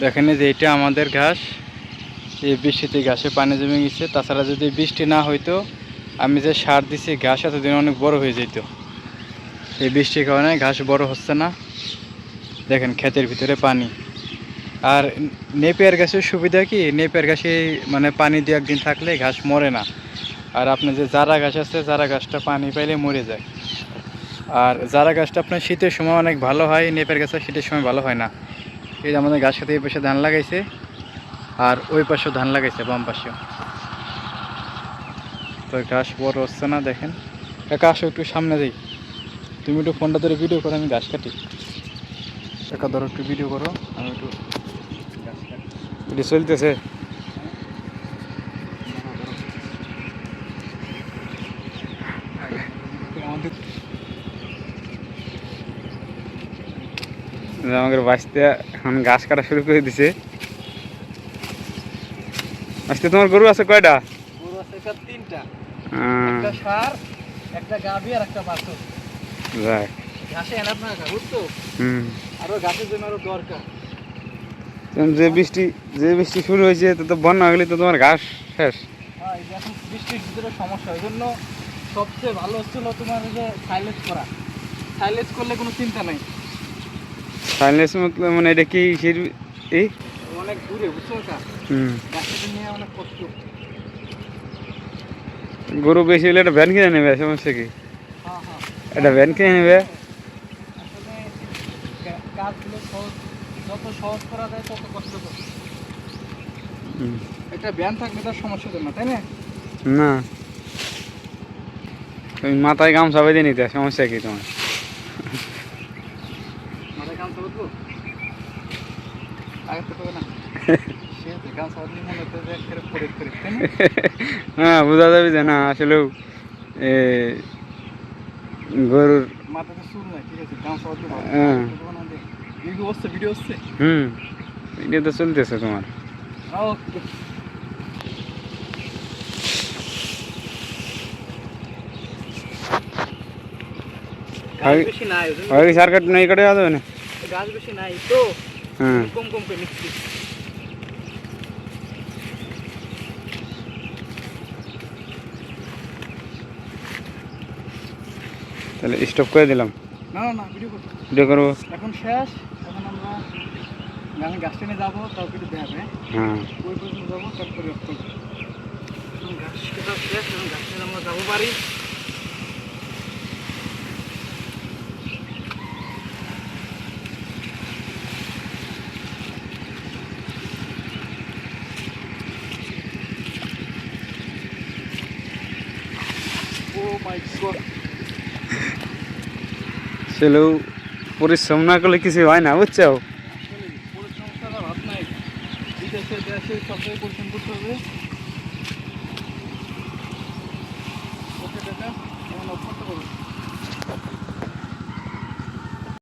দেখেন যে এটা আমাদের ঘাস। এই বৃষ্টিতে ঘাসে পানি জমে গেছে। তাছাড়া যদি বৃষ্টি না হইতো, আমি যে সার দিছি, ঘাস এতদিন অনেক বড় হয়ে যেত। এই বৃষ্টির কারণে ঘাস বড় হচ্ছে না। দেখেন ক্ষেতের ভিতরে পানি। আর নেপিয়ার গাছের সুবিধা কি? নেপিয়ার গাছে মানে পানি দু একদিন থাকলে ঘাস মরে না। আর আপনার যে জারা গাছ আছে, জারা গাছটা পানি পাইলে মরে যায়। আর জারা গাছটা আপনার শীতের সময় অনেক ভালো হয় নেপের গাছটা শীতের সময় ভালো হয় না। এই যে আমাদের গাছ সাথে এই পাশে ধান লাগাইছে, আর ওই পাশেও ধান লাগাইছে বাম পাশেও। তো গাছ বড় হচ্ছে না, দেখেন। কাকা আসো, একটু সামনে যাই। তুমি একটু ফোনটা ধরে ভিডিও করো আমি গাছ কাটি। কাকা ধরো, একটু ভিডিও করো, আমি একটু গাছ কাটি। চলতেছে। আমাদের বাঁচতে এখন ঘাস কাটা শুরু করে দিছে। আজকে তোমার গরু আছে কয়টা? গরু আছে তিনটা। একটা সার একটা আর একটা বাছুর। যাক। ঘাসে এনাফ না বুঝছ হুম। আরও ঘাসের জন্য আরও দরকার। যে বৃষ্টি যে বৃষ্টি শুরু হয়েছে তো তো বন্যা হলে তো তোমার ঘাস শেষ। হ্যাঁ এখন বৃষ্টির ভিতরে সমস্যা ওই জন্য সবচেয়ে ভালো হচ্ছিল তোমার যে করা। করলে কোনো চিন্তা নাই। সাইলেন্স মতলব মানে এটা কি হির এই অনেক দূরে বুঝছ হুম। অনেক কষ্ট। গরু বেশি হলে একটা ভ্যান কিনে নেবে সমস্যা কি? হ্যাঁ হ্যাঁ। একটা ভ্যান কিনে নেবে। আসলে গা- কাজগুলো সহজ যত সহজ করা যায় তত কষ্ট হুম। একটা ব্যায়াম থাকলে তার সমস্যা হতো না তাই না? না। তুমি মাথায় গামছা বেঁধে নিতে সমস্যা কি তোমার? হ্যাঁ বোঝা যাবে যে না আসলেও গরুর হ্যাঁ। হুম এটা তো চলতেছে তোমার। ও গাছ নাই কাট যাবে না? গাছ বেশি নাই তো কম কম করে নিচ্ছি। তাহলে স্টপ করে দিলাম। না না ভিডিও করছি ভিডিও করব? এখন শেষ এখন আমরা আমি গাছ টেনে যাব তাও কিছু দেখাবে হ্যাঁ ওই পর্যন্ত যাব তারপরে করব কাটা শেষ এখন গাছ টেনে আমরা যাব বাড়ি। ছেলেও পরিশ্রম না করলে কিছু হয় না, বুঝছ? পরিশ্রম ছাড়া ভাব নাই। বিদেশে, দেশে সবটাই পরিশ্রম করতে হবে।